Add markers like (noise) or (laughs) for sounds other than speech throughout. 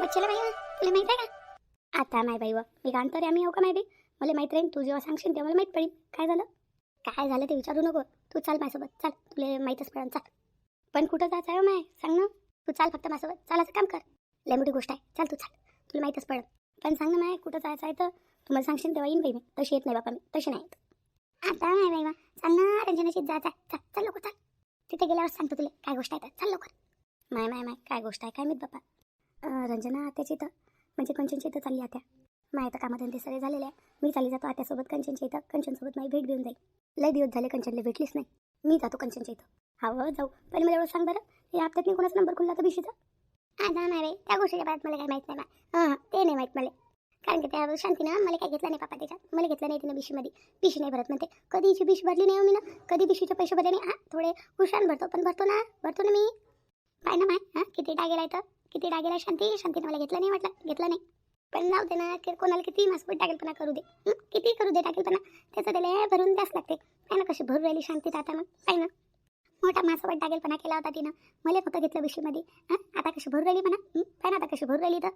बच्चेला बाई तुला माहीत आहे का? आता माय बाई व. मी कांतो रे आम्ही हो का माहिती मला माहीत राहील तू जेव्हा सांगशील तेव्हा मला माहीत पडेल. काय झालं? काय झालं ते विचारू नको. तू चाल माझ्यासोबत. चाल. तुला माहीतच पडेल. चाल. पण कुठं जायचं आहे हो माय? सांग ना. तू चाल फक्त माझ्यासोबत. चाल असं काम कर. लय मोठी गोष्ट आहे. चाल तू चाल. तुला माहीतच पडेल. पण सांग ना माय कुठं जायचं आहे तर? तुम्हाला सांगशील तेव्हा येईन बाई मी. तशी येत नाही बापा मी. तशी नाही येत. आता माय बाई वा. चाल ना. रंजनाशीच जायचं आहे. चाल. चाल लवकर चाल. तिथे गेल्यावर सांगतो तुला. काय गोष्ट आहे तर. चाल लवकर. माय माय माय. काय गोष्ट आहे? काय माहीत बापा? रंजना आत्याची इथं. म्हणजे कंचनची इथं चालली आत्या. माझ्या तर कामाधंदे सगळे झालेले आहे. मी चालली जातो आत्यासोबत कंचनच्या इथं. कंचनसोबत माझी भेट देऊन जाईल. लय दिवस झाले कंचनला भेटलीच नाही. मी जातो कंचनच्या इथं. हा जाऊ. पण मला एवढं सांग बरं. या हप्त्यात मी कोणाचा नंबर खुलला तर बिशीचा जा नाही रे त्या गोष्टीच्या बाबत मला काय माहीत नाही हां ते नाही माहीत मला. कारण की त्या शांतीनं मला काय घेतलं नाही पापा त्याच्यात. मला घेतलं नाही तिनं बिशीमध्ये बिशी नाही भरत म्हणते. कधीची बिश भरली नाही हो मी ना कधी बिशीचे पैसे भरले नाही? हां थोडे हुशान भरतो. पण भरतो ना भरतो ना मी. पाय ना माय. हां किती डागेला येतं किती डागेला शांती? शांतीने मला घेतलं नाही म्हटलं घेतलं नाही. पण जाऊ दे ना की कोणाला किती माझ्यासोबत टाकेलपणा करू दे. किती करू दे टाकेलपणा? त्याचं त्याला भरून द्यास लागते. काय ना कशी भरून राहिली शांती आता मग. काय ना. मोठा माझ्यासोबत टाकेलपणा केला होता तिनं. मला फक्त घेतलं बिशीमध्ये. हां? आता कशी भरून राहिली म्हणा. काय ना आता कशी भरून राहिली तर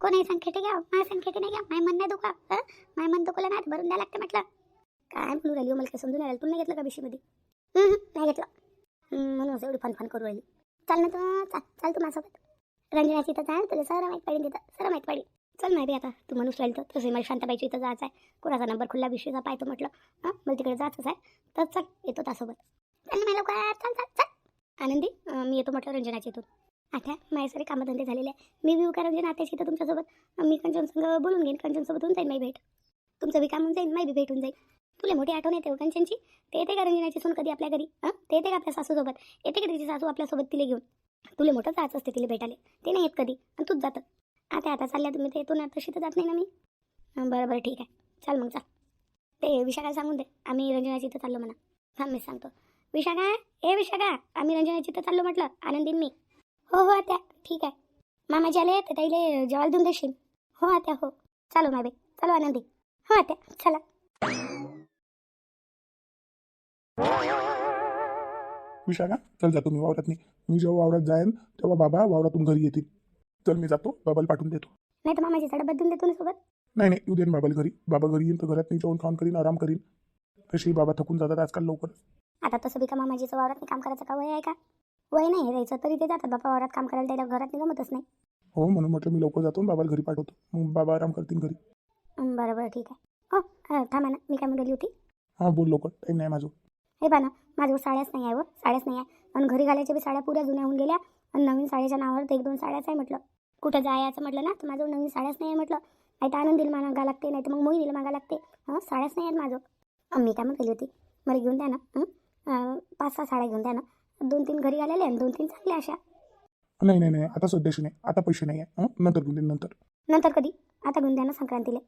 कोणाही संखेटे घ्या माझ्या संखेटे नाही घ्या माय मन नाही दुखा माय मन दुखलं ना भरून द्या लागते म्हटलं. काय म्हणून राहिली हो, मला काय समजून राहिलं. पुन्हा घेतलं का विषयमध्ये नाही घेतलं. म्हणून एवढी फन फन करू राहिली. चाल ना तू चाल. चाल तू माझ्यासोबत. रंजनाची इथं जा तुला सर माहीत पडेल तिथं सर माहीत पडेल चल नाही आता तू म्हणूस राहील तर तसं मला शांताबाईची इथं जायचं आहे. कोणाचा नंबर खुल्ला विषयीचा पाहतो म्हटलं. हां मला तिकडे जायचंच आहे. तर चल येतो त्यासोबत चल ना लवकर चल चल चल. आनंदी मी येतो म्हटलं रंजनाची इथून. आता माझे सगळे कामधंदे झालेले आहे. मी बी का रंजना आत्याची इथं तुमच्यासोबत मी कंचनसंग बोलून घेईन कंचनसोबत होऊन जाईल माझी भेट. तुमचं बी काम होऊन जाईल माझी बी भेट होऊन जाईल तुला मोठी आठवण येते हो कंचनची ते येते का रंजनाची सून कधी आपल्या घरी? हां? ते येते का आपल्या सासूसोबत? येते का तिची सासू आपल्यासोबत तिला घेऊन? तुला मोठं जायचं असते तिला भेटायला. ते नाही येत कधी. आणि तूच जातं. आता आता चालल्या तुम्ही ते येतो ना तशी तर जात नाही ना मी. बरं बरं ठीक आहे. चल मग चाल ते विशाखा सांगून दे. आम्ही रंजनाची इथं चाललो म्हणा. हां मी सांगतो. विशाखा ए विशाखा आम्ही रंजनाची इथं चाललो म्हटलं. आनंदीन मी. हो हो आत्या. ठीक आहे. मामाजी आले तर ताईले जेवायला देऊन देशील. हो आत्या हो. चालो माय बाई. चालो आनंदी. हो आत्या. चला. विशाखा चल जातो मी वावरात नाही मी जेव्हा वावरात जाईन तेव्हा बाबा वावरातून घरी येतील. चल मी जातो बाबाला पाठवून देतो. नाही तर मामाची झाडं बदलून देतो ना सोबत? नाही नाही येऊ दे ना बाबाला घरी. बाबा घरी येईन तर घरात मी जेवण खाऊन करीन आराम करीन. तशी बाबा थकून जातात आजकाल लवकर. आता तसं बी का मामाजीचं वावरात काम करायचं का? वय आहे का? वय नाही द्यायचं तरी ते जातात. बापा वावरात काम करायला त्याला घरात नाही जमतच नाही. हो म्हणून म्हटलं मी लवकर जातो आणि बाबाला घरी पाठवतो. मग बाबा आराम करतील घरी. बरं बरं ठीक आहे. हो हं, थांबा ना. मी काय म्हणली होती? हां बोल लवकर. टाईम नाही माझं. हे पहा ना माझ्यावर साड्याच नाही आहे व साड्याच नाही आहे. आणि घरी घालायच्या बी साड्या पुऱ्या जुन्या होऊन गेल्या आणि नवीन साड्याच्या नावावर तर एक दोन साड्याच आहे म्हटलं. कुठं जायचं म्हटलं ना तर माझं नवीन साड्याच नाही आहे म्हटलं. नाही तर आनंदीला मागा लागते नाही तर मग मोहिनीला मागा लागते. हां साड्याच नाही आहेत माझं मी काय म्हणली होती मला घेऊन द्या ना हं? पाच सहा साड्या घेऊन द्या ना. दोन तीन घरी घालायला आणि दोन तीन चांगल्या अशा. नाही नाही नाही आता सध्याशी नाही आता पैसे नाही आहे. हं? नंतर घेऊन नंतर. नंतर कधी? आता घेऊन द्या ना संक्रांतीला.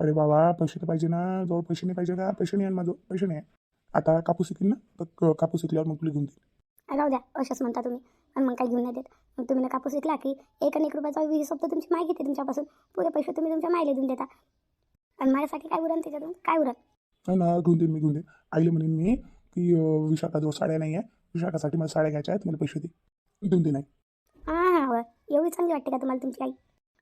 अरे बाबा पैसे तर पाहिजे ना जवळ पैसे नाही पाहिजे का? पैसे नाही आहे माझं पैसे नाही आहे आता कापूस येतील ना? तर कापूस येतल्यावर मग तुला घेऊन देईन राहू द्या. अशाच म्हणता तुम्ही. आणि मग काही घेऊन नाही देत. मग तुम्ही ना कापूस विकला की एक आणि एक रुपयाचा वीस हप्ता तुमची माय घेते तुमच्यापासून. पुरे पैसे तुम्ही तुमच्या मायला देऊन देता. आणि माझ्यासाठी काय उरण त्याच्यातून? काय उरण? नाही ना घेऊन देईन मी घेऊन देईन आईला म्हणेन मी की विशाखाजवळ साड्या नाही आहे विशाखासाठी मला साड्या घ्यायच्या आहेत मला पैसे दे. देऊन दे नाही. हां हां एवढी चांगली वाटते का तुम्हाला तुमची आई?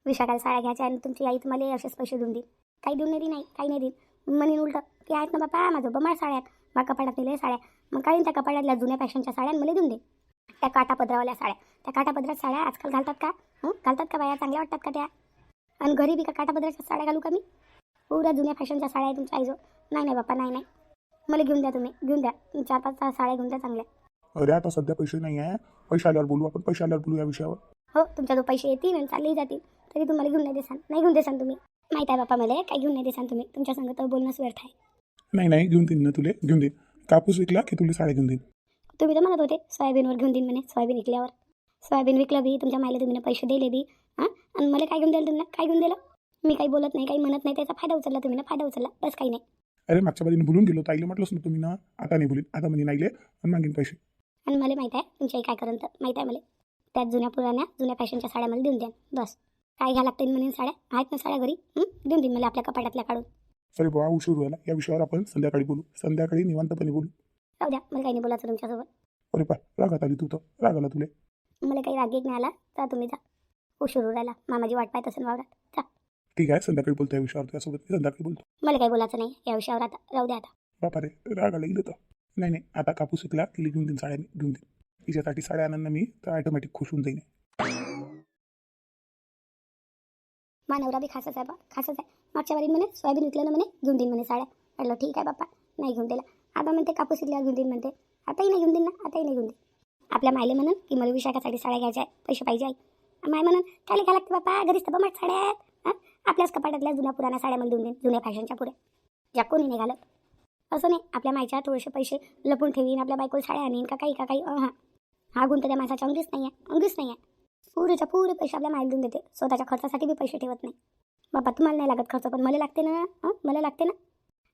विशाखाला साड्या घ्यायच्या आणि तुमची आई तुम्हाला असेच पैसे देऊन देईल. काही देऊन नाही नाही काही नाही देईल म्हणेन उलटं की आहेत ना बापा माझं बमाळ साड्या आहेत. माझ्या कपाटात नेले साड्या. मग काही त्या कपाटातल्या जुन्या फॅशनच्या साड्या मला देऊन दे. त्या काटापदरावाल्या साड्या. त्या काटापदरात साड्या आजकाल घालतात का? हं? घालतात का बाया? चांगल्या वाटतात का त्या? आणि घरी बी का काटापदराच्या साड्या घालू का मी? पुऱ्या जुन्या फॅशनच्या साड्या आहे तुमच्या आईजो नाही नाही बापा नाही नाही. मला घेऊन द्या तुम्ही. घेऊन द्या. चार पाच साड्या घेऊन द्या चांगल्या. अरे आता सध्या पैसे नाही आहे. पैसे आल्यावर बोलू आपण. पैसे आल्यावर बोलू या विषयावर. हो तुमच्या जो पैसे येतील आणि चाललेही जातील. तरी तुम्हाला घेऊन नाही देसान. नाही घेऊन देसान तुम्ही. माहीत आहे बापा मला. काही घेऊन नाही देसान तुम्ही. तुमच्या संग तर बोलणंच व्यर्थ आहे. नाही नाही घेऊन देईन ना तुले घेऊन देईन. कापूस विकला की तुला साड्या घेऊन देईन? तुम्ही तर म्हणत होते सोयाबीनवर घेऊन देईन म्हणे सोयाबीन विकल्यावर. सोयाबीन विकलं बी तुमच्या मायला तुम्ही पैसे दिले बी हां? आणि मला काय घेऊन दिलं तुम्ही काय घेऊन दिलं? मी काही बोलत नाही काही म्हणत नाही त्याचा फायदा उचलला तुम्ही ना फायदा उचलला बस काही नाही. अरे मागच्या बाजूने बोलून गेलो ताईला म्हटलंच ना तुम्ही ना आता नाही बोलीन आता म्हणे नाहीले आणि मागीन पैसे. आणि मला माहीत आहे तुमची आई काय करून तर माहीत आहे मला. त्यात जुन्या पुराण्या जुन्या फॅशनच्या साड्या मला देऊन द्या बस. काय घ्या लागतील म्हणून साड्या? आहेत ना साड्या घरी? देऊन देईन मला आपल्या कपाटातल्या काढून. अरे बाबा उशीर व्हायला या विषयावर आपण संध्याकाळी बोलू. संध्याकाळी निवांतपणे बोलू. राहू द्या मला काही नाही बोलायचं तुमच्यासोबत. अरे पा रागात आली तू तर. राग आला तुले. मला काही राग एक नाही आला. जा तुम्ही जा. उशीर राहिला. मामाजी वाट पाहत असेल वावरात. जा. ठीक आहे संध्याकाळी बोलतो या विषयावर. त्यासोबत मी संध्याकाळी बोलतो. मला काही बोलायचं नाही या विषयावर आता. राहू द्या आता. बापा रे राग आला गेलं तर. नाही नाही आता कापूस शिकला तिला घेऊन देईन साड्या मी घेऊन देईन. तिच्यासाठी साड्या आणून ना मी तर ऑटोमॅटिक खुश होऊन जाईन. मा नवरा बी खासच आहे बा खासच आहे मागच्या वारी म्हणे सोयाबीन विकलं ना म्हणे घेऊन देईन म्हणे साड्या. म्हटलं ठीक आहे बाप्पा नाही घेऊन दिला. आता म्हणते कापूस विकल्यावर घेऊन देईन म्हणते. आताही नाही घेऊन देईन ना आताही नाही घेऊन देईन. आपल्या मायले म्हणून की मला विशाखासाठी साड्या घ्यायच्या आहे पैसे पाहिजे आहे. माय म्हणून काय घ्या लागते बाप्पा घरीच तर बमाट साड्या आहेत. हां? आपल्याच कपाटातल्या जुन्या पुराण्या साड्या मला देऊन देईन जुन्या फॅशनच्या पुऱ्या ज्या कोणी नाही घालत असं नाही आपल्या मायच्या थोडेसे पैसे लपून ठेवीन आपल्या बायकोला साड्या आणीन का काही का काही हां. हा गुण तर त्या माणसाच्या अंगीच नाही आहे अंगीच नाही आहे पुरेच्या पुरे पैसे आपल्या मायला देऊन देते. स्वतःच्या खर्चासाठी बी पैसे ठेवत नाही. बाबा तुम्हाला नाही लागत खर्च पण मला लागते ना? मला लागते ना?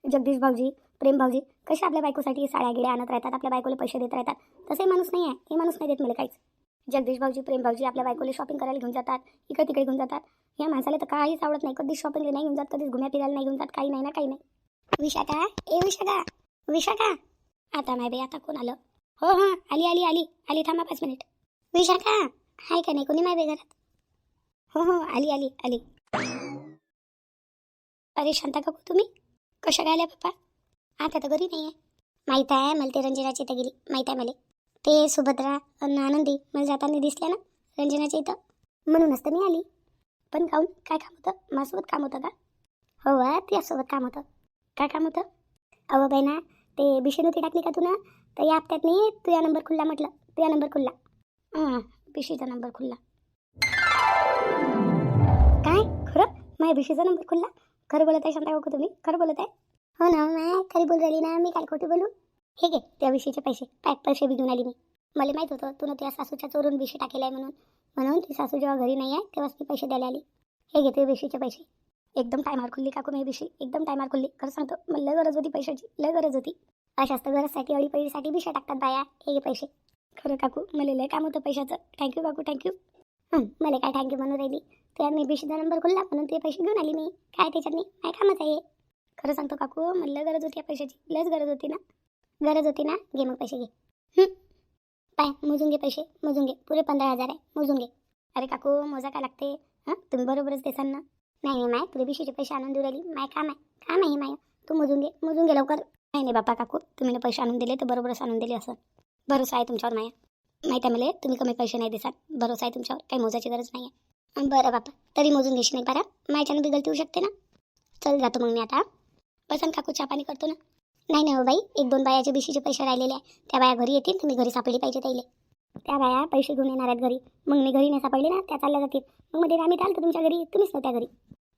जगदीश भाऊजी प्रेम भाऊजी कसे आपल्या बायकोसाठी साड्या गिड्या आणत राहतात? आपल्या बायकोला पैसे देत राहतात. तसे माणूस नाही आहे. हे माणूस नाही देत मला काहीच. जगदीश भाऊजी प्रेम भाऊजी आपल्या बायकोला शॉपिंग करायला घेऊन जातात इकडे तिकडे घेऊन जातात. या माणसाला तर काहीच आवडत नाही. कधीच शॉपिंगला नाही घेऊन जात कधीच घुम्या फिरायला नाही घेऊन जात काही नाही ना काही नाही. विशाखा ए विशाखा विशाखा. आता नाही बाई आता कोण आलं? हो हां आली आली आली आली थांबा पाच मिनिट. विशाखा हाय का नाही? कोणी माय बाई घरात? हो हो आली आली आली. अरे शांता काकू तुम्ही? कशा काय आल्या पप्पा? आता तर घरी नाही आहे माहीत आहे मला ते रंजनाची इथं गेली. माहीत आहे मला. ते सुभद्रा आणि आनंदी मला जाताना दिसल्या ना रंजनाच्या इथं. म्हणूनच तर मी आली. पण काहून? काय काम होतं? माझ्यासोबत काम होतं का? हो वा तुझ्यासोबत काम होतं. काय काम होतं? अहो बहिणा ते बिशी नव्हती टाकली का तू ना? तर या हप्त्यात नाही तुझा नंबर खुल्ला म्हटलं. तुझा नंबर खुल्ला. भिशीचा नंबर खुलला. काय? खरं? माझ्या भिशीचा नंबर खुलला? खरं बोलत आहे शांता काकू तुम्ही? खरं बोलत आहे? हो ना हो माय खरी बोल राहिली ना. मी काय खोटी बोलू? हे घे त्या विषयीचे पैसे. काय पैसे बी घेऊन आली मी. मला माहीत होतं तू तुझ्या सासूच्या चोरून बिशी टाकेला आहे म्हणून. म्हणून ती सासू जेव्हा घरी नाही आहे तेव्हाच मी पैसे द्यायला आली. हे घे तुझ्या विषयीचे पैसे. एकदम टायमार खुल्ली काकू मी बिशी एकदम टायमार खुल्ली. खरं सांगतो मला लय गरज होती पैशाची. लय गरज होती. अशाच तर गरजसाठी अळी पैशासाठी बिशा टाकतात बाया. हे घे पैसे. खरं काकू मला लय काम होतं पैशाचं. थँक्यू काकू थँक्यू मला काय थँक्यू म्हणून राहिली? तर मी बीशीचा नंबर खुल्ला म्हणून ते पैसे घेऊन आली मी. काय त्याच्यात नाही काय कामच आहे? खरं सांगतो काकू मला गरज होती या पैशाची. लयच गरज होती ना? गरज होती ना? घे मग पैसे घे. पाय मोजून घे पैसे मोजून घे. पुरे पंधरा हजार आहे मोजून घे. अरे काकू मोजा काय लागते? हां तुम्ही बरोबरच देसाल ना? नाही नाही माय तुला बिशीचे पैसे आणून देऊ राहिली. माय काम आहे काम आहे माय. तू मोजून घे मोजून घे लवकर. नाही नाही बापा काकू तुम्ही पैसे आणून दिले तर बरोबरच आणून दिले असं. भरोसा आहे तुमच्यावर माया माहीत आहे मला तुम्ही कमी पैसे नाही देसाल. भरोसा आहे तुमच्यावर. काही मोजायची गरज नाही आहे बरं बापा तरी मोजून घेशील नाही बरं. माझ्यानं बी गलती होऊ शकते ना? चल जातो मग मी आता. बसन काकू चहा पाणी करतो ना? नाही नाही हो बाई एक दोन बायाचे बिशीचे पैसे राहिलेले आहे. त्या बाया घरी येतील तुम्ही घरी सापडली पाहिजे त्याईले त्या बाया पैसे घेऊन येणार आहेत घरी. मग मी घरी नाही सापडले ना त्या चालल्या जातील. मग मध्ये आम्ही आलं तुमच्या घरी तुम्हीच नव्हत्या घरी.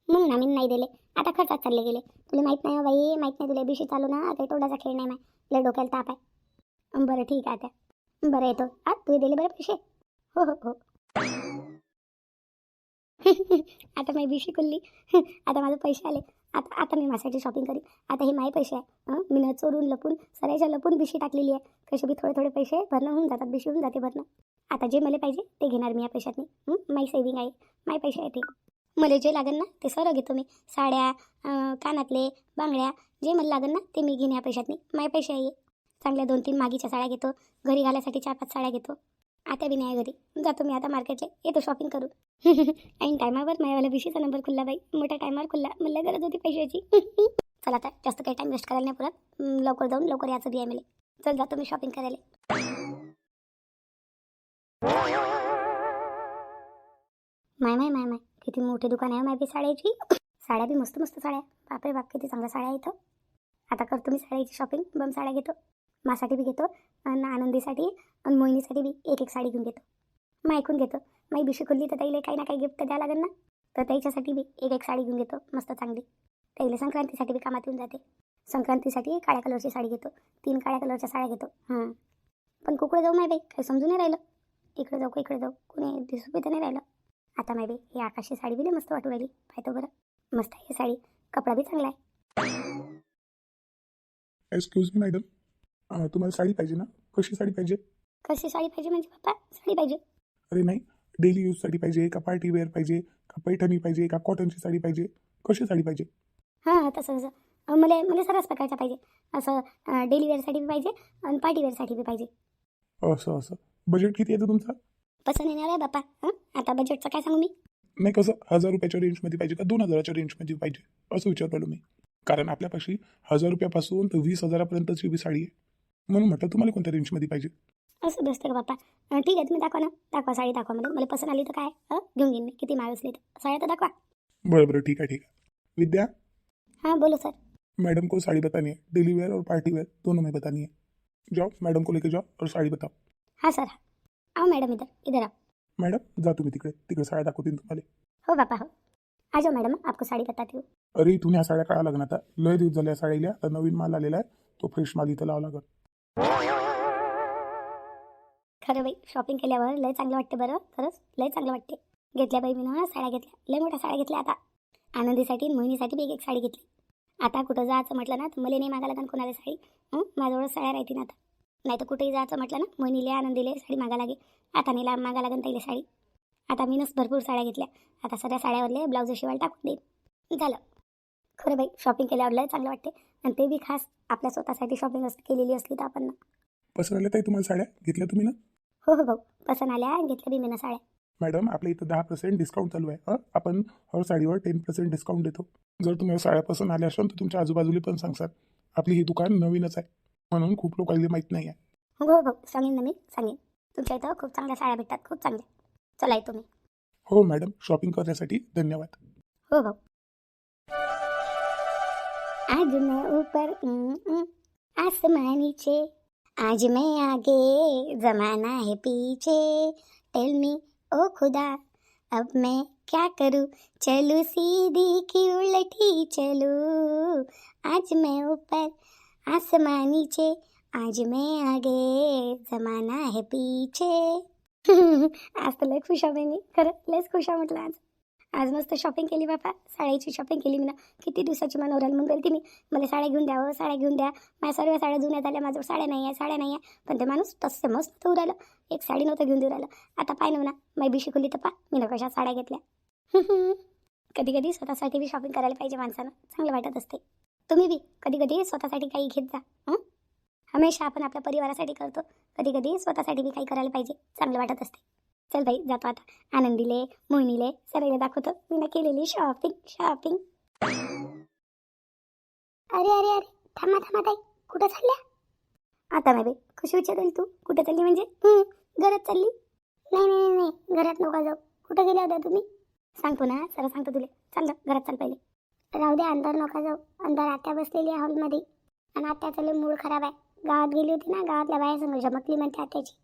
म्हणून आम्ही नाही दिले. आता खर्चात चालले गेले. तुला माहीत नाही हो बाई माहीत नाही तुला बिशी चालू ना काही तोडाचा खेळ नाही माय. लय डोक्याला ताप आहे. बरं ठीक आहे त्या बरं येतो. आ तू दिले बरं पैसे? हो हो हो. (laughs) आता मी बिशी खुल्ली. (laughs) आता माझे पैसे आले. आता आता मी माझ्यासाठी शॉपिंग करीन. आता हे माझे पैसे आहे. मी न चोरून लपून सरायच्या लपून बिशी टाकलेली आहे. कसे बी थोडे थोडे पैसे भरणं होऊन जातात बिशी होऊन जाते भरणं. आता जे मला पाहिजे ते घेणार मी या पैशातनी. माई सेविंग आहे. माय पैसे आहे ते मला जे लागेल ना ते सरळ घेतो मी. साड्या कानातले बांगड्या जे मला लागेल ना ते मी घेईन या पैशातनी. माय पैसे आहे चांगल्या दोन तीन मागीच्या साड्या घेतो. घरी घालायसाठी चार पाच साड्या घेतो. आता बी नाही घरी. जातो मी आता मार्केटला येतो शॉपिंग करू (laughs) ऐन टायमावर माझ्यावाला विशीचा नंबर खुल्ला बाई. मोठ्या टायमावर खुल्ला. मला गरज होती पैशाची. (laughs) चला आता जास्त काही टाईम वेस्ट करायला नाही पुरत. लवकर जाऊन लवकर याचं बी आहे मला चल जातो मी शॉपिंग करायला. माय माय माय माय. किती मोठे दुकान आहे हो माय बी साड्याची. (coughs) साड्या बी मस्त मस्त साड्या. बापरे बाप किती चांगल्या साड्या इथं हो. आता करतो मी साड्याची शॉपिंग बम साड्या घेतो. मासाठी बी घेतो आणि आनंदीसाठी आणि मोहिनीसाठी बी एक एक साडी घेऊन घेतो. मग ऐकून घेतो. माई बिशी खुलली तर त्याला काही ना काही गिफ्ट द्यावं लागेल ना. तर त्याच्यासाठी बी एक एक साडी घेऊन घेतो मस्त चांगली. त्याला संक्रांतीसाठी बी कामात येऊन जाते. संक्रांतीसाठी काळ्या कलरची साडी घेतो. तीन काळ्या कलरच्या साड्या घेतो. हां. पण कुकडे जाऊ माय बाई काही समजून नाही राहिलं. इकडे जाऊ का इकडे जाऊ. कोणी दिसू बी तर नाही राहिलं. आता माय बाई ही आकाशी साडी बी मस्त वाटू राहिली. पाहतो बरं. मस्त आहे ही साडी. कपडा बी चांगला आहे. एक्सक्यूज मी मॅडम तुम्हाला साडी पाहिजे ना? कशी साडी पाहिजे? कशी साडी पाहिजे म्हणजे पप्पा? साडी पाहिजे. अरे नाही. डेली यूजसाठी पाहिजे का पार्टी वेअर पाहिजे का पैठणी पाहिजे का कॉटनची साडी पाहिजे? कशी साडी पाहिजे? हां तसं तसं. अं, मला मला सर्वच प्रकारच्या पाहिजे. असं डेली वेअरसाठी बी पाहिजे आणि पार्टी वेअरसाठी बी पाहिजे. असं असं. बजेट किती येतं तुमचं? पसंत येणार आहे बापा हं आता बजेटचं काय सांगू मी? नाही कसं? हजार रुपयाच्या रेंजमध्ये पाहिजे का दोन हजाराच्या रेंजमध्ये पाहिजे? असं विचारलं मी. कारण आपल्यापाशी हजार रुपयापासून तर वीस हजारापर्यंतची बी साडी आहे. म्हणून म्हटलं तुम्हाला कोणत्या रेंजमध्ये पाहिजे? असं असतं का बापा अं, ठीक आहे तुम्ही दाखवा ना. दाखवा साडी दाखवा मला. मला पसंत आली तर काय? हं घेऊन घेईन मी. किती महाग असली तर. साड्या तर दाखवा. बरं बरं ठीक आहे ठीक आहे. विद्या? हाँ बोलो सर. मैडम को साड़ी बतानी है. डेली वेयर और पार्टी वेयर दोनों में बतानी है. जाओ मैडम को लेके जाओ और साड़ी बताओ. हाँ सर आओ मॅडम इधर इधर आओ. मॅडम जा तुम्ही तिकडे. तिकडे साड्या दाखवतील तुम्हाला. हो बापा हो. आ जाओ मैडम आपको साड़ी बताती हूँ. अरे इथून ह्या साड्या काढा लागणार आता. लय दिवस झाल्या साडीला. आता नवीन माल आलेला आहे. तो फ्रेश माल इथं लावा लागत खरं बाई शॉपिंग केल्यावर लय चांगलं वाटते बरं. खरंच लय चांगलं वाटते घेतल्या बाई मी ना साड्या घेतल्या. लय मोठ्या साड्या घेतल्या आता. आनंदीसाठी मोहिनीसाठी बी एक एक साडी घेतली. आता कुठं जायचं म्हटलं ना तर मला नाही मागायला लागेल कोणाला साडी. माझ्याजवळ साड्या राहतील आता. नाही तर कुठेही जायचं म्हटलं ना मोहिनीले आनंदीले साडी मागा लागे. आता नाही मागा लागेल त्याला साडी. आता मीनच भरपूर साड्या घेतल्या. आता सगळ्या साड्यावरले ब्लाऊज शिवायला टाकून देईन. झालं. खरं बाई शॉपिंग केल्यावर लय चांगलं वाटते आणि ते बी खास आपल्या स्वतःसाठी शॉपिंग केलेली असली तर आपण पसंत आल्या ताई तुम्हाला साड्या? घेतल्या तुम्ही ना? हो हो भाऊ पसंत आल्या घेतल्या मी ना साड्या. मॅडम आपल्या इथं दहा पर्सेंट डिस्काउंट चालू आहे. हं? आपण हर साडीवर टेन पर्सेंट डिस्काउंट देतो. जर तुम्हाला साड्या पसंत आल्या असेल तर तुमच्या आजूबाजूला पण सांगसाल आपली ही दुकान नवीनच आहे. म्हणून खूप लोकांना माहीत नाही आहे. हो हो भाऊ सांगेन ना मी सांगेन. तुमच्या इथं खूप चांगल्या साड्या भेटतात खूप चांगल्या. चला तुम्ही. हो मॅडम. शॉपिंग करण्यासाठी धन्यवाद. हो भाऊ आज मैं ऊपर उम, उम, आसमां नीचे आज मैं आगे जमाना है पीछे। टेल मी ओ खुदा अब मैं क्या करूं? चलू सीधी की उलटी चलू। आज मैं ऊपर आसमान नीचे। आज मैं आगे जमाना है पीछे। (laughs) आज तर लय खुश आहे मी खरं लयच खुश आहे म्हटलं आज। आज मस्त शॉपिंग केली बापा. साड्याची शॉपिंग केली मी ना. किती दिवसाची मनोरल म्हणून गेली मी. मला साड्या घेऊन द्यावं साड्या घेऊन द्या. माझ्या सर्व साड्या जुन्या झाल्या माझ्यावर साड्या नाही आहे साड्या नाही आहे. पण ते माणूस तसं मस्त नव्हतं राहिलं. एक साडी नव्हतं घेऊन देऊ राहिलं. आता पाय ना मी बी शिकवली तर पा. मी ना कशा साड्या घेतल्या. (laughs) कधी कधी स्वतःसाठी बी शॉपिंग करायला पाहिजे माणसानं. चांगलं वाटत असते. तुम्ही बी कधी कधी स्वतःसाठी काही घेत जा. हं? हमेशा आपण आपल्या परिवारासाठी करतो. कधी कधी स्वतःसाठी बी काही करायला पाहिजे. चांगलं वाटत असते. चल बाई जातो आता. आनंदीले मोहिनीले सगळ्याला दाखवतो. मी ना केलेली शॉपिंग शॉपिंग अरे अरे अरे थांबा थांबा ताई कुठं चालल्या? आता नाही बाई कशी विचारेल तू? कुठं चालली म्हणजे? घरात चालली? नाही नाही नाही, नाही घरात नका जाऊ. कुठं गेल्या होत्या तुम्ही? सांगतो ना सर सांगतो तुला. चाल घरात चाल पहिले. राहू दे अंधार नका जाऊ. अंधार आत्या बसलेली आहे हॉलमध्ये. आणि आत्याचा लय मूड खराब आहे. गावात गेली होती ना गावातल्या बाया संग झमकली म्हणते आत्याची.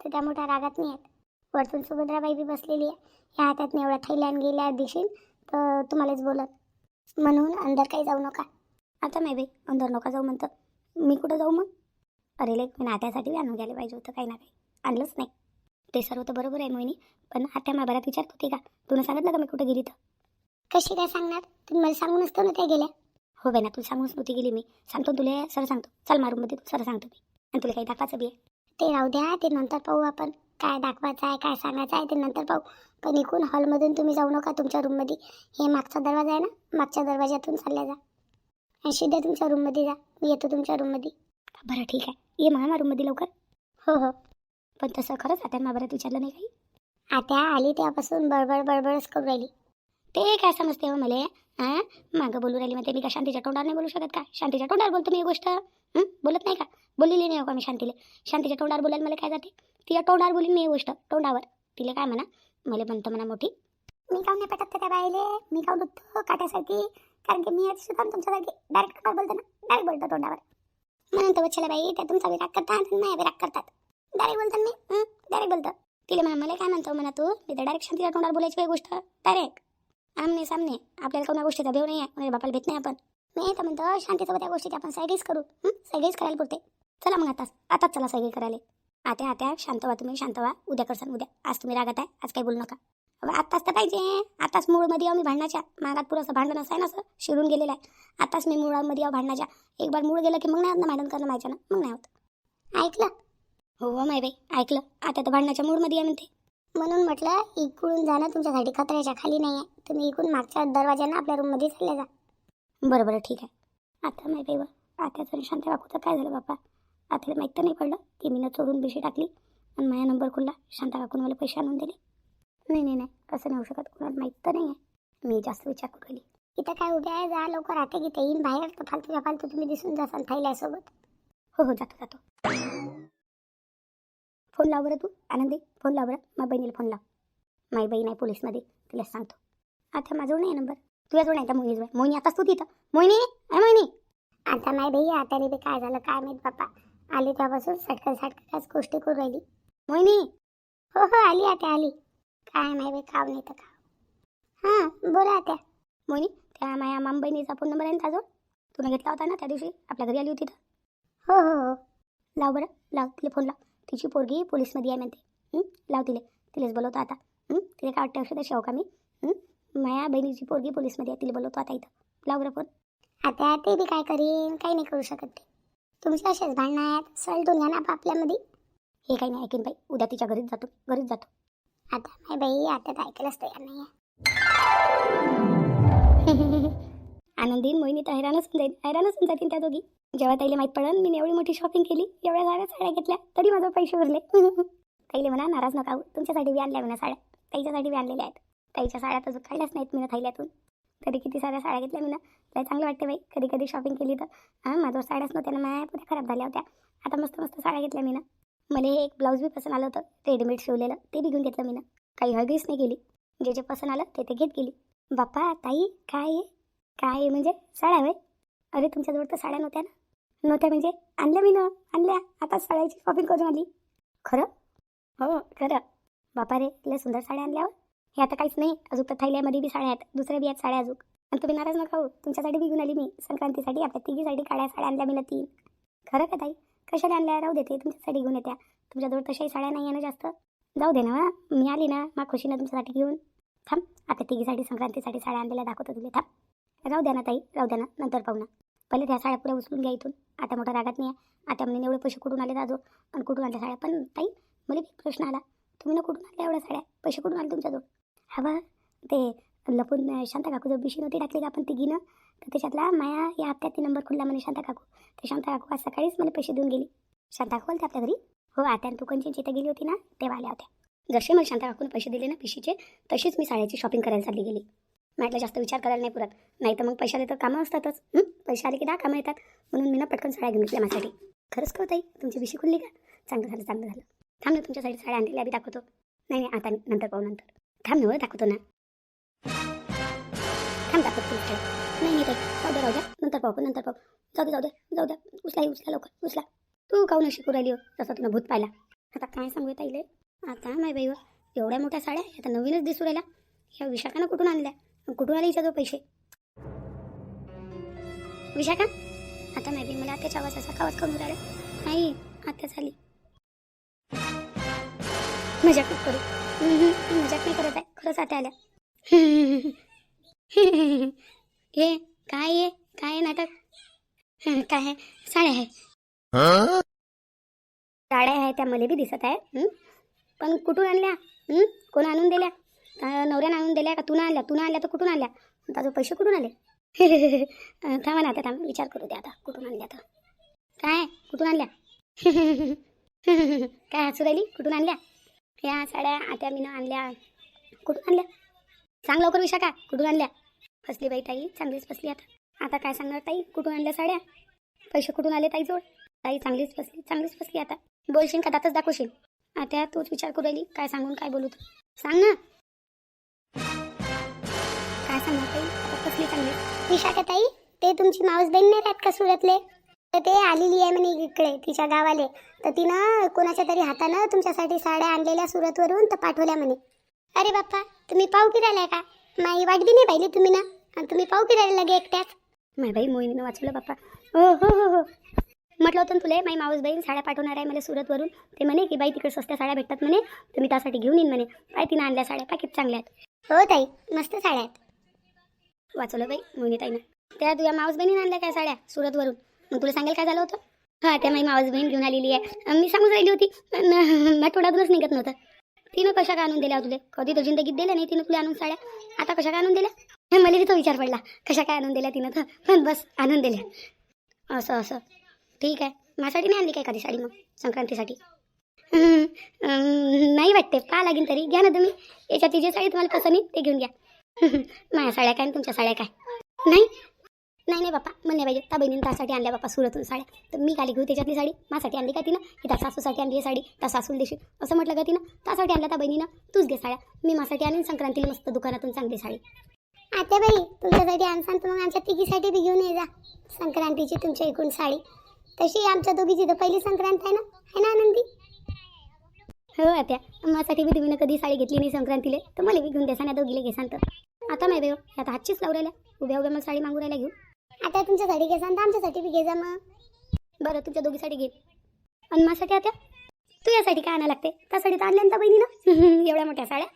तर त्या मोठ्या रागात नाही आहेत वरतून सुभद्राबाई बी बसलेली आहे. ह्या हातात एवढा थैल्यान गेल्या दिवशी तर तुम्हालाच बोलत. म्हणून अंदर काही जाऊ नका. आता नाही बाई अंदर नका जाऊ म्हणतं मी कुठं जाऊ मग? अरे लेक मी नात्यासाठी आणून घ्यायला पाहिजे होतं काही ना काही. आणलंच नाही. ते सर्व तर बरोबर आहे मोहिनी पण आत्या माबारात विचारत होती का? तुला सांगितलं का मी कुठं गेली तर? कशी काय सांगणार? तुम्ही मला सांगून असतो ना त्या गेल्या. हो बाई ना तुला सांगूनच नव्हती गेली मी. सांगतो तुला सर सांगतो. चल मारूमध्ये तू सर सांगतो मी. आणि तुला काही दाखवायचं बी आहे. ते राहू द्या ते नंतर पाहू आपण. काय दाखवायचं आहे काय सांगायचं आहे ते नंतर पाहू. पण इकून हॉलमधून तुम्ही जाऊ नका तुमच्या रूममध्ये हे मागचा दरवाजा आहे ना? मागच्या दरवाजातून चालल्या जा. आणि सीधा तुमच्या रूममध्ये जा. मी येतो तुमच्या रूममध्ये बरं ठीक आहे. ये महा रूममध्ये लवकर. हो हो. पण तसं खरंच आता बरं विचारलं नाही काही. आता आली तेव्हापासून बडबड बडबडच करू राहिली. ते काय समजते हो मला? हां मागं बोलू राहिली म्हणते मी का शांतीच्या तोंडावर नाही बोलू शकत का? शांतीच्या तोंडावर बोलतो मी ही गोष्ट. हं? बोलत नाही का? बोललेली नाही हो का मी शांतीले? शांतीच्या तोंडावर बोलायला मला काय जाते? तिला तोंडावर बोलीन मी गोष्ट तोंडावर. तिला काय म्हणा मला म्हणतो म्हणा मोठी. मी काऊन नाही पटत त्या बाईले? मी काऊन दुखतो काट्यासाठी कारण की मी आज सुद्धा तुमच्यासाठी डायरेक्ट काय बोलतो ना डायरेक्ट बोलतो तोंडावर. म्हणून तो वच्छला बाई त्या तुमचा विराग करतात नाही विराग करतात. डायरेक्ट बोलतात मी? डायरेक्ट बोलतो. तिला म्हणा मला काय म्हणतो म्हणा तू? मी तर डायरेक्ट शांतीला तोंडावर बोलायची काही गोष्ट डायरेक्ट आमने सामने आपल्याला कोणा गोष्टीचा भेव नाही आहे म्हणजे बापाला भेट नाही आपण. मी तर म्हणतो शांतीसोबत या गोष्टीची आपण सायगीच करू. हं? सगळीच करायला पुरते. चला मग आताच आताच चला सगळी करायला. आत्या आत्या शांत व्हा तुम्ही शांत व्हा. उद्या करसान उद्या. आज तुम्ही रागत आहे आज काही बोलू नका. अगं आत्ताच तर पाहिजे. आताच मूळमध्ये आहो मी भांडणाच्या. मागात पुरं भांडण असं आहे ना असं शिरून गेलेलं आहे. आताच मी मुळामध्ये आहो भांडणाच्या. एक बार मूळ गेलं की मग नाही होत ना भांडण करणं माहिती ना? मग नाही होत. ऐकलं? हो हो माय बाई ऐकलं. आता तर भांडणाच्या मूळमध्ये आहे म्हणते. म्हणून म्हटलं इकडून जाणं तुमच्यासाठी खतऱ्याच्या खाली नाही आहे. तुम्ही इकडून मागच्या दरवाज्यानं आपल्या रूममध्ये चालले जा. बरं बरं ठीक आहे. आता माय बाई बा आत्याचं आणि शांत वाकूचं काय झालं बापा आत्याला माहीत तर नाही पडलं की मी चोरून बिशी टाकली आणि माझा नंबर खुलला शांता काकून मला पैसे आणून दिले. नाही नाही नाही असं नाही होऊ शकत. कोणाला माहीत तर नाही आहे. मी जास्त विचार करू राहिली. इथं काय उभ्या आहे? जा लवकर राहते की ते. येईन बाहेर. तर फालतूच्या फालतू तुम्ही दिसून जासाल थैल्यासोबत हो हो जातो जातो. फोन लाव बरं तू आनंदी. फोन लाव बरं. माझ्या बहिणीला फोन लाव. माझी बहीण आहे पोलीसमध्ये. तिला सांगतो. आता माझ्याजवळ नाही नंबर. तुझ्याजवळ नाही का मोहिनीजवळ. मोहिनी आताच तू तिथं. मोहिनी आहे मोहिनी. आता नाही बाई आता रे काय झालं काय माहीत बाप्पा. आली त्यापासून सटकन सटकनच गोष्टी करू राहिली. मोहिनी हो हो आली आता आली. काय नाही बाई नाही तर काव हां बोला आता मोहिनी त्या माया माम बहिणीचा फोन नंबर आहे ना ताजो तुला घेतला होता ना त्या दिवशी? आपल्या घरी आली होती तर? हो हो हो. लाव बरं लाव तिला फोन लाव. तिची पोरगी पोलीसमध्ये आहे म्हणते. लाव तिले. तिलेच बोलवतो आता. तिला काय वाटतं औषध शेव का मी? माया बहिणीची पोरगी पोलीसमध्ये आहे तिला बोलवतो आता इथं. लाव बरं फोन आता ते बी काय करीन काही नाही करू शकत ते. तुमचे असेच भांडणं आहेत सलटून घ्या ना आपल्यामध्ये हे काही नाही ऐकीन बाई. उद्या तिच्या घरीच जातो. घरीच जातो. आता नाही बाई आता तर ऐकायलाच तयार नाही (laughs) आनंदीन मोहिनी तर हैराणच होऊन जाईल हैराणच होऊन जातील त्या दोघी. जेव्हा ताईला माहीत पडन मी एवढी मोठी शॉपिंग केली एवढ्या साड्या साड्या घेतल्या तरी माझं पैसे उरले. (laughs) ताईले म्हणा नाराज नका तुमच्यासाठी बी आणल्या म्हणा साड्या. ताईच्यासाठी बी आणलेल्या आहेत. ताईच्या साड्या तर काढल्याच नाहीत मी थैल्यातून. तरी किती साऱ्या साड्या घेतल्या मी ना लय चांगलं वाटते बाई. कधी कधी शॉपिंग केली तर हां माझ्यावर साड्याच नव्हत्या ना माझ्या पुऱ्या खराब झाल्या होत्या. आता मस्त मस्त साड्या घेतल्या मी ना. मला हे एक ब्लाऊज बी पसंत आलं होतं रेडीमेड शिवलेलं ते बी घेऊन घेतलं मी ना. काही हळगीच नाही गेली जे जे पसंत आलं ते ते घेत गेली. बाप्पा ताई काय आहे? काय आहे म्हणजे? साड्या होय? अरे तुमच्याजवळ तर साड्या नव्हत्या ना. नव्हत्या म्हणजे आणल्या मी ना. आणल्या. आता साड्याची शॉपिंग करून आली खरं? हो खरं. बापा रे तुला सुंदर साड्या आणल्यावर हो. हे आता काहीच नाही. अजून तर थैल्यामध्ये बी साड्या आहेत. दुसऱ्या बी आहेत साड्या अजून आणि तुम्ही नाराज नका हो तुमच्यासाठी बी घेऊन आली मी. संक्रांतीसाठी आपल्या तिघीसाठी काळ्या साड्या आणल्या मी ना तीन खरं का ताई? कशाला आणल्या? राहू देते तुमच्यासाठी घेऊन येत्या. तुमच्याजवळ तशाही साड्या नाही आहे ना जास्त. जाऊ दे ना मी आली ना मा खुशीनं तुमच्यासाठी घेऊन. थांब. आता तिघीसाठी संक्रांतीसाठी साड्या आणलेल्या दाखवतो तुला. थांब. राहू द्या ना ताई. राहू द्या ना. नंतर पाहू ना. पहिले त्या साड्या पुऱ्या उचलून घ्या इथून. आता मोठा रागात नाही आहे. आता म्हणे एवढे पैसे कुठून आले दादो आणि कुठून आणल्या साड्या? पण ताई मला एक प्रश्न आला. तुम्ही ना कुठून आणल्या एवढ्या साड्या? पैसे कुठून आले तुमच्याजवळ? हवं. ते लपून शांता काकू जर बिशी नव्हती टाकली का आपण तिघीनं. तर त्याच्यातला माया या हप्त्यात ती नंबर खुलला म्हणे शांता काकू. ते शांता काकू आज सकाळीच मला पैसे देऊन गेली. शांता काकू आलते आपल्या घरी? हो आता तू कोणची? जिथं गेली होती ना तेव्हा आल्या होत्या. जसे मला शांता काकून पैसे दिले ना पिशीचे तशीच मी साड्याची शॉपिंग करायला चालली गेली. म्हटलं जास्त विचार करायला नाही पुरत. नाही तर मग पैशाले तर कामं असतातच. पैसे आले की दहा कामं येतात. म्हणून मी ना पटकन साड्या घेऊन घेतल्या माझ्यासाठी. खरंच का हो ताई? तुमची बिशी खुलली का? चांगलं झालं चांगलं झालं. थांब ना तुमच्यासाठी साड्या आणलेल्या आम्ही दाखवतो. नाही नाही आता नंतर पाहू नंतर. थांब ना दाखवतो ना थांब दाखवतो तुमच्या नाही नाही ताई जाऊ द्या राहू द्या नंतर पाहू नंतर पाहू जाऊ दे जाऊ दे जाऊ द्या उचला उचला लवकर उचला तू काहून अशी करू राहिली हो तसा तुला भूत पाहिला आता काय सांगू ताईले आता माय बाई एवढ्या मोठ्या साड्या आता नवीनच दिसू राहिल्या ह्या विशाखानं कुठून आणल्या आणि कुठून आले हिच्याजवळ पैसे विशाखा आता नाही मला आत्याच्या आवाजाचा आवाज करून राहिला नाही आत्याच आली मजा नको करू मजाक नाही करत आहे. खरंच आता आल्या. हे काय आहे काय आहे नाटक? काय आहे साड्या आहे साड्या आहे त्या मला बी दिसत आहे पण कुठून आणल्या? कोण आणून दिल्या? नवऱ्यानं आणून दिल्या का तू आणल्या? तुला आणल्या तर कुठून आणल्या? ताजो पैसे कुठून आले? (laughs) थांबा ना आता थांब. विचार करू दे आता. कुठून आणल्या तर? काय? कुठून आणल्या? (laughs) काय हसू राहिली? कुठून आणल्या? या साड्या आता मीनं आणल्या. कुठून आणल्या? सांग लवकर विशाखा कुठून आणल्या? फसली बाई ताई चांगलीच फसली आता. आता काय सांगणार ताई? कुठून आणल्या साड्या? पैसे कुठून आले ताई जोड? ताई चांगलीच फसली चांगलीच फसली आता. बोलशील का दातच दाखवशील? आता तूच विचार करू राहिली. काय सांगून काय बोलू तू? सांग ना. काय सांगणार ताई? आता फसली चांगली. विशाखा ताई ते तुमची मावस बहीण नाही राहत का सुरतले? तर ते आलेली आहे म्हणे इकडे तिच्या गावाले. तर तिनं कोणाच्या तरी हातानं तुमच्यासाठी साड्या आणलेल्या सुरतवरून तर पाठवल्या म्हणे. अरे बाप्पा तुम्ही पाहू की का? माई वाट बी नाही पाहिली तुम्ही ना. आणि तुम्ही पाहू किरायला लगे एकट्याच माय बाई मोहिनीनं वाचवलं बाप्पा. हो हो हो हो. म्हटलं होतं ना तुला माई माऊस बहीण साड्या पाठवणार आहे मला सुरतवरून. ते म्हणे की बाई तिकडे स्वस्त साड्या भेटतात म्हणे. तर मी त्यासाठी घेऊन येईन म्हणे. काय तिनं आणल्या साड्या पाकिट चांगल्या आहेत. हो ताई मस्त साड्या आहेत. वाचवलं बाई मोहिनीताईनं. त्या तुझ्या माऊस बहिणीनं आणल्या काय साड्या सुरतवरून? मग तुला सांगेल काय झालं होतं? हां त्या माझी मावाज बहीण घेऊन आलेली आहे. मी सांगून राहिली होती पण आठवड्यातूनच निघत नव्हतं. तिनं कशा काय आणून दिल्या तुले? कधी तर जिंदगीत दिल्या नाही तिनं तुला आणून साड्या. आता कशा काय आणून दिल्या? मला तिथं तो विचार पडला कशा काय आणून दिल्या तिनं तर? पण बस आणून दिल्या. असं असं. ठीक आहे. माझ्यासाठी नाही आणली काय एखादी साडी मग? संक्रांतीसाठी? नाही वाटते. पहा लागेल तरी. घ्या ना तुम्ही. याच्यात जे साडी तुम्हाला पसंत येईल ते घेऊन घ्या. माझ्या साड्या काय आणि तुमच्या साड्या काय? नाही? नाही नाही मला नाही पाहिजे. त्या बहिणीने त्यासाठी आणल्या बाप्पा सुरतून साड्या. तर मी काली घेऊ त्याच्यातली साडी. माझ्यासाठी आणली का तिनं? की त्या सासूसाठी आणली साडी. त्या सासूला देशील. असं म्हटलं का तिनं? त्यासाठी आणल्या त्या बहिणीनं? तूच घे साड्या. मी माझ्यासाठी आणीन संक्रांतीला मस्त दुकानातून चांगली साडी. आता बाई तुमच्यासाठी आणसान तर मग आमच्या तिघीसाठी बी घेऊन ये जा. संक्रांतीची तुमच्या एकूण साडी. तशी आमच्या दोघीची तर पहिली संक्रांत आहे ना? आहे ना आनंदी? हो आत्या. माझ्यासाठी बी तुम्ही कधी साडी घेतली नाही संक्रांतीला. तर मला बी घेऊन द्यासान या दोघीला घेसान तर. आता नाही बेव आता हातचीच लावू राहिल्या. उभ्या उभ्या मला साडी मागू राहिल्या घेऊ आता तुमच्यासाठी घेसान आणि आमच्यासाठी बी घे जा मग. बरं तुमच्या दोघीसाठी घे. आणि माझ्यासाठी आता? तू यासाठी काय आणा लागते? त्यासाठी तर आणल्या ना बहिणीनं. (laughs) एवढ्या मोठ्या साड्या.